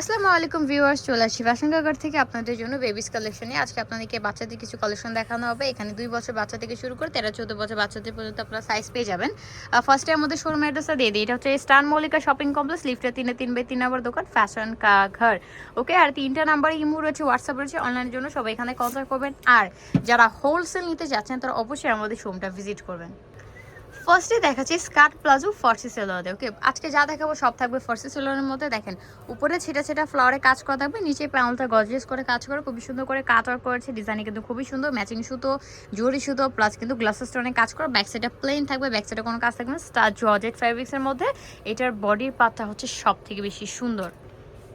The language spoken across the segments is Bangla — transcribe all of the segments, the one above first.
আসসালামু আলাইকুম ভিউয়ার্স, চলে আসছি ফ্যাশনগাগার থেকে আপনাদের জন্য বেবিস কালেকশনে আজকে আপনাদেরকে বাচ্চাদের কিছু কালেকশন দেখানো হবে। এখানে দুই বছর বাচ্চা থেকে শুরু করে তেরো, চোদ্দ বছর বাচ্চাদের পর্যন্ত আপনারা সাইজ পেয়ে যাবেন। ফার্স্টে আমাদের শোরুম অ্যাড্রেসটা দিয়ে দিই। এটা হচ্ছে স্টান মল্লিকা শপিং কমপ্লেক্স লিফটে তিনে তিন বাই তিন নম্বর দোকান ফ্যাশন কা ঘর। ওকে আর তিনটা নাম্বারে ইমো রয়েছে হোয়াটসঅ্যাপ রয়েছে অনলাইনের জন্য সবাই এখানে কন্ট্যাক্ট করবেন। আর যারা হোলসেল নিতে যাচ্ছেন, তারা অবশ্যই আমাদের শোরুমটা ভিজিট করবেন। ফার্স্টে দেখাচ্ছি স্কার্ট প্লাজো ফার্সি সেলোয়ারে ওকে আজকে যা দেখাবো সব থাকবে ফার্সি সেলোয়ারের মধ্যে। দেখেন, উপরে ছেটা ছেটা ফ্লাওয়ারে কাজ করা থাকবে, নিচে প্যানেলটা গজেস করে কাজ করে, খুবই সুন্দর করে কাট ওয়ার্ক করেছে ডিজাইনে কিন্তু খুবই সুন্দর ম্যাচিং সুতো জরি সুতো প্লাস কিন্তু গ্লাস স্টোনে কাজ করা ব্যাক সাইডটা প্লেন থাকবে ব্যাক সাইডে কোনো কাজ থাকবে না স্টার জর্জেট ফ্যাব্রিক্সের মধ্যে, এটার বডির পাতটা হচ্ছে সব থেকে বেশি সুন্দর।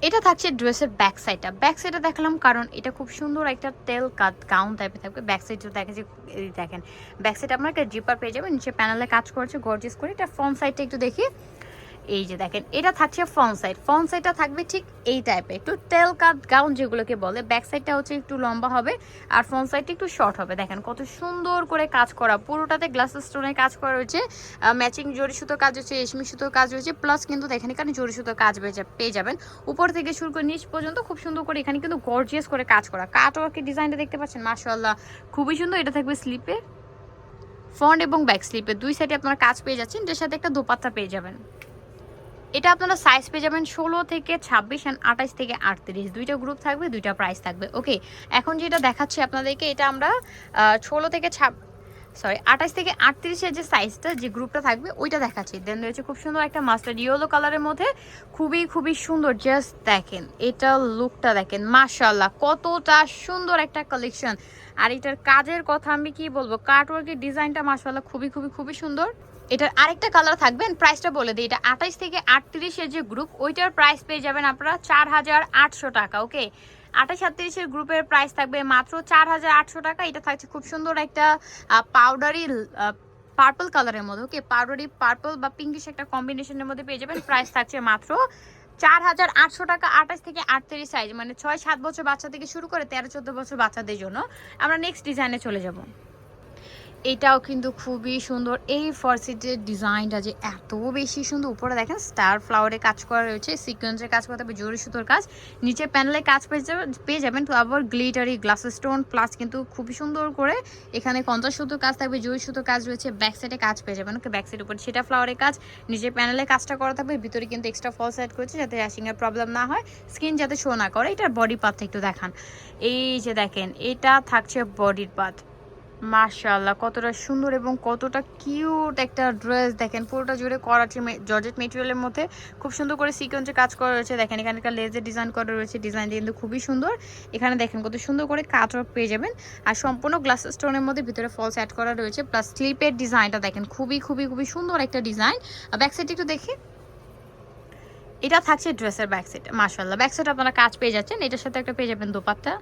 এটা থাকছে ড্রেসের ব্যাক সাইডটা ব্যাক সাইডটা দেখালাম কারণ এটা খুব সুন্দর একটা তেল কাত গাউন টাইপের থাকবে। ব্যাক সাইড যদি দেখা যায় দেখেন। ব্যাক সাইড আপনার একটা জিপার পেয়ে যাবেন, নিচে প্যানেলে কাজ করেছে গর্জিস করে। এটা ফ্রন্ট সাইডটা একটু দেখি। এই যে দেখেন, এটা থাকছে ফ্রন্ট সাইড ফ্রন্ট সাইডটা থাকবে ঠিক এই টাইপের একটু তেল কাট গাউন যেগুলোকে বলে ব্যাক সাইডটা হচ্ছে একটু লম্বা হবে আর ফ্রন্ট সাইডটা একটু শর্ট হবে। দেখেন কত সুন্দর করে কাজ করা, পুরোটাতে গ্লাস স্টোনের কাজ করা রয়েছে। ম্যাচিং জরি সুতো কাজ হচ্ছে, রেশমি সুতোর কাজ রয়েছে প্লাস কিন্তু দেখেন এখানে জরি সুতোর কাজ পেয়ে যাবেন। উপর থেকে শুরু করে নিচ পর্যন্ত খুব সুন্দর করে এখানে কিন্তু গর্জিয়াস করে কাজ করা। কাট ওয়ার্কের ডিজাইনটা দেখতে পাচ্ছেন? মাশাআল্লাহ, খুবই সুন্দর। এটা থাকবে স্লিপে ফ্রন্ট এবং ব্যাক স্লিপে দুই সাইডে আপনারা কাজ পেয়ে যাচ্ছেন যার সাথে একটা দোপাত্তা পেয়ে যাবেন। এটা আপনারা সাইজ পেয়ে যাবেন ষোলো থেকে ছাব্বিশ অ্যান্ড আঠাশ থেকে আটত্রিশ। দুইটা গ্রুপ থাকবে, দুইটা প্রাইস থাকবে। ওকে এখন যেটা দেখাচ্ছি আপনাদেরকে, এটা আমরা ষোলো থেকে সরি আঠাশ থেকে আটত্রিশের যে সাইজটা যে গ্রুপটা থাকবে, ওইটা দেখাচ্ছি। দেন রয়েছে খুব সুন্দর একটা মাস্টার্ড ইয়েলো কালারের মধ্যে। খুবই খুবই সুন্দর জাস্ট দেখেন, এটা লুকটা দেখেন মাশাল্লাহ কতটা সুন্দর একটা কালেকশন আর এটার কাজের কথা আমি কি বলব? কার্টওয়ার্কের ডিজাইনটা মাশাল্লাহ খুবই খুবই খুবই সুন্দর। এটার আরেকটা কালার থাকবে প্রাইসটা বলে দিই, এটা আঠাইশ থেকে আটত্রিশের যে গ্রুপ ওইটার প্রাইস পেয়ে যাবেন আপনারা চার হাজার আটশো টাকা ওকে আঠাশ আটত্রিশের গ্রুপের প্রাইস থাকবে মাত্র চার হাজার আটশো টাকা। এটা থাকছে খুব সুন্দর একটা পাউডারি পার্পল কালারের মধ্যে। ওকে পাউডারি পার্পল বা পিঙ্কিশ একটা কম্বিনেশনের মধ্যে পেয়ে যাবেন। প্রাইস থাকছে মাত্র চার হাজার আটশো টাকা আঠাশ থেকে আটত্রিশ সাইজ মানে ছয় সাত বছর বাচ্চা থেকে শুরু করে তেরো চোদ্দ বছর বাচ্চাদের জন্য আমরা নেক্সট ডিজাইনে চলে যাব। এটাও কিন্তু খুবই সুন্দর। এই ফরসিটের ডিজাইনটা যে এত বেশি সুন্দর, উপরে দেখেন স্টার ফ্লাওয়ারে কাজ করা রয়েছে, সিকোয়েন্সের কাজ করা হবে জরি সুতোর কাজ। নিচে প্যানেলে কাজ পেয়ে যাবেন পেয়ে যাবেন তো আবার গ্লিটারি, গ্লাস স্টোন, প্লাস কিন্তু খুবই সুন্দর করে এখানে পঞ্চাশ সুতোর কাজ থাকবে জরি সুতোর কাজ রয়েছে, ব্যাক সাইডে কাজ পেয়ে যাবেন। ওকে, ব্যাক সাইড উপরে সেটা ফ্লাওয়ারের কাজ, নিচে প্যানেলে কাজটা করা থাকবে, ভিতরে কিন্তু এক্সট্রা ফল সাইড করেছে যাতে র্যাশিংয়ের প্রবলেম না হয় স্কিন যাতে শো না করে, এটার বডি পার্টটা একটু দেখান। এই যে দেখেন, এটা থাকছে বডির পার্ট মাশাআল্লাহ, কতটা সুন্দর এবং কতটা কিউট একটা ড্রেস। দেখেন, পুরোটা জুড়ে করাচি জর্জেট মেটেরিয়ালের মধ্যে খুব সুন্দর করে সিকোয়েন্সে কাজ করা রয়েছে। দেখেন এখানে একটা লেজের ডিজাইন করা রয়েছে, ডিজাইনটা কিন্তু খুবই সুন্দর। এখানে দেখেন, কত সুন্দর করে কাজ পেয়ে যাবেন। আর সম্পূর্ণ গ্লাস স্টোনের মধ্যে ভিতরে ফলস অ্যাড করা রয়েছে, প্লাস স্লিপের ডিজাইনটা দেখেন, খুবই খুবই খুবই সুন্দর একটা ডিজাইন। ব্যাক সাইড একটু দেখি। এটা থাকছে ড্রেসের ব্যাক সাইড মাশাআল্লাহ। ব্যাক সাইড আপনারা কাজ পেয়ে যাচ্ছেন, এটার সাথে একটা পেয়ে যাবেন দোপাট্টা।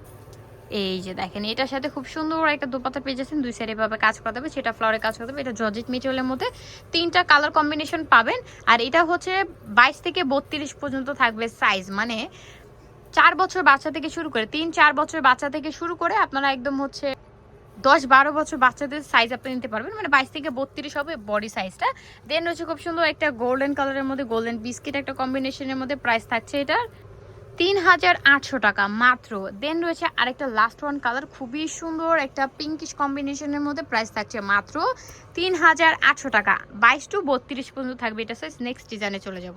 এই যে দেখেন, এটার সাথে খুব সুন্দর একটা দুপাতা পেয়ে যাচ্ছেন। দুই সাইডে ভাবে কাজ করা হবে, সেটা ফ্লোরে কাজ করা হবে। এটা জর্জেট মেটেরিয়ালের মধ্যে তিনটা কালার কম্বিনেশন পাবেন। আর এটা হচ্ছে বাইশ থেকে বত্রিশ পর্যন্ত থাকবে সাইজ মানে চার বছর বাচ্চা থেকে শুরু করে, তিন চার বছর বাচ্চা থেকে শুরু করে আপনারা একদম হচ্ছে দশ বারো বছর বাচ্চাদের সাইজ আপনি নিতে পারবেন। মানে বাইশ থেকে বত্রিশ হবে বডি সাইজটা দেন রয়েছে খুব সুন্দর একটা গোল্ডেন কালারের মধ্যে গোল্ডেন বিস্কিট একটা কম্বিনেশনের মধ্যে প্রাইস থাকছে এটার। তিন হাজার আটশো টাকা মাত্র। দেন রয়েছে আরেকটা লাস্ট ওয়ান কালার খুবই সুন্দর একটা পিঙ্কিশ কম্বিনেশনের মধ্যে প্রাইস থাকছে মাত্র তিন হাজার আটশো টাকা। বাইশ টু বত্রিশ পর্যন্ত থাকবে এটা সাইজ নেক্সট ডিজাইনে চলে যাব।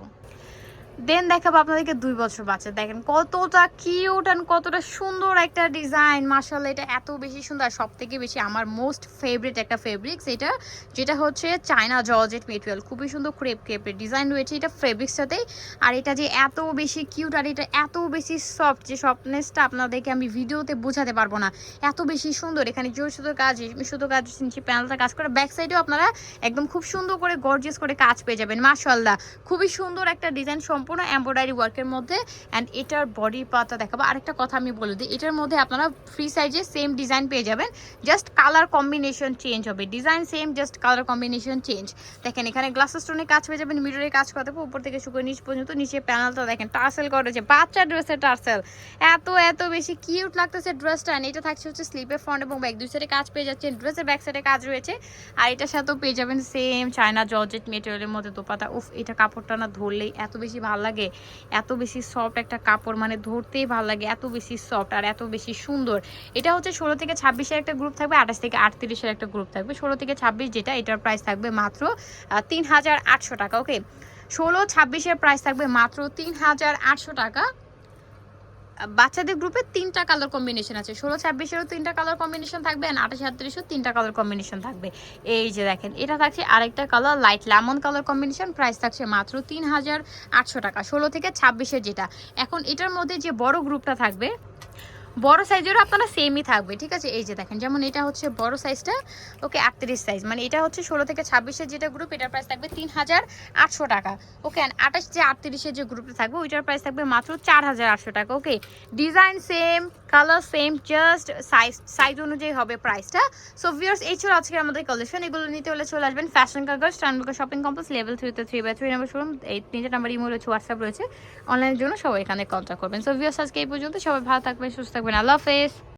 দেন দেখাবো আপনাদেরকে দুই বছর বাচ্চা দেখেন কতটা কিউট অ্যান্ড কতটা সুন্দর একটা ডিজাইন মার্শাল এটা এত বেশি সুন্দর। সব থেকে বেশি আমার মোস্ট ফেভারিট একটা ফেব্রিক্স এটা, যেটা হচ্ছে চায়না জর্জেট মেটেরিয়াল খুবই সুন্দর ক্রেপ ক্রেপের ডিজাইন রয়েছে এটা ফেব্রিক্সটাতেই আর এটা যে এত বেশি কিউট আর এটা এত বেশি সফট যে সফটনেসটা আপনাদেরকে আমি ভিডিওতে বোঝাতে পারব না। এত বেশি সুন্দর। এখানে জোর সুতো কাজ সুতো কাজ নিচে প্যানেলটা কাজ করে। ব্যাক সাইডেও আপনারা একদম খুব সুন্দর করে গর্জিয়াস করে কাজ পেয়ে যাবেন। মাশাল্লাহ খুবই সুন্দর একটা ডিজাইন সম্পূর্ণ এমব্রয়ডারি ওয়ার্কের মধ্যে অ্যান্ড এটার বডি পাতা দেখাবো। আরেকটা কথা আমি বলে দিই, এটার মধ্যে আপনারা ফ্রি সাইজে সেম ডিজাইন পেয়ে যাবেন জাস্ট কালার কম্বিনেশন চেঞ্জ হবে। Design same just colour combination change দেখেন, এখানে গ্লাস স্টোনের কাজ পেয়ে যাবেন মিররে কাজ করতে উপর থেকে শুকিয়ে নিচ পর্যন্ত, নিচে প্যানেলটা দেখেন টার্সেল করেছে বাচ্চা ড্রেসের টার্সেল এত এত বেশি কিউট লাগতেছে ড্রেসটা এটা থাকছে হচ্ছে স্লিপের ফ্রন্ট এবং ব্যাক দুই সাইডে কাজ পেয়ে যাচ্ছে ড্রেসের ব্যাক সাইডে কাজ রয়েছে, আর এটার সাথেও পেয়ে যাবেন সেম চায়না জর্জেট মেটেরিয়ালের মধ্যে দোপাতা। উফ, এটা কাপড়টা না ধরলেই এত বেশি ভালো ভালো লাগে। এত বেশি সফট একটা কাপড় মানে ধরতেই ভালো লাগে, এত বেশি সফট আর এত বেশি সুন্দর। এটা হচ্ছে ষোলো থেকে ছাব্বিশের একটা গ্রুপ থাকবে, আঠাশ থেকে আটত্রিশের একটা গ্রুপ থাকবে। ষোলো থেকে ছাব্বিশ যেটা, এটার প্রাইস থাকবে মাত্র তিন হাজার আটশো টাকা ওকে ষোলো, ছাব্বিশের প্রাইস থাকবে মাত্র তিন হাজার আটশো টাকা। বাচ্চাদের গ্রুপে তিনটা কালার কম্বিনেশন আছে। ষোলো, ছাব্বিশেরও তিনটা কালার কম্বিনেশন থাকবে আর আঠাশ, আটত্রিশেও তিনটা কালার কম্বিনেশন থাকবে। এই যে দেখেন, এটা থাকছে আরেকটা colour light lemon colour combination price থাকছে মাত্র তিন হাজার আটশো টাকা। ষোলো থেকে ছাব্বিশের যেটা। এখন এটার মধ্যে যে বড় গ্রুপটা থাকবে বড় সাইজেরও আপনারা সেমই থাকবে, ঠিক আছে? এই যে দেখেন, যেমন এটা হচ্ছে বড় সাইজটা ওকে, আটত্রিশ সাইজ মানে এটা হচ্ছে ষোলো থেকে ছাব্বিশের যেটা গ্রুপ এটার প্রাইস থাকবে তিন হাজার আটশো টাকা, ওকে? আঠাশ যে আটত্রিশের যে গ্রুপটা থাকবে, ওইটার প্রাইস থাকবে মাত্র চার হাজার আটশো টাকা, okay? Design same colour same just size size অনুযায়ী হবে প্রাইসটা সো ভিউয়ার্স এই ছিল আজকে আমাদের কালেকশন এগুলো নিতে হলে চলে আসবেন ফ্যাশন কাগজ টানবুকা শপিং কমপ্লেক্স লেভেল থ্রিতে থ্রি বাই থ্রি নাম্বার শুরু এই তিনটে নাম্বার ইমো রয়েছে হোয়াটসঅ্যাপ রয়েছে। অনলাইনের জন্য সবাই এখানে কন্ট্যাক্ট করবেন। সো ভিউয়ার্স আজকে এই পর্যন্ত। সবাই ভালো থাকবেন, সুস্থ থাকবেন। আল্লাহ হাফেজ।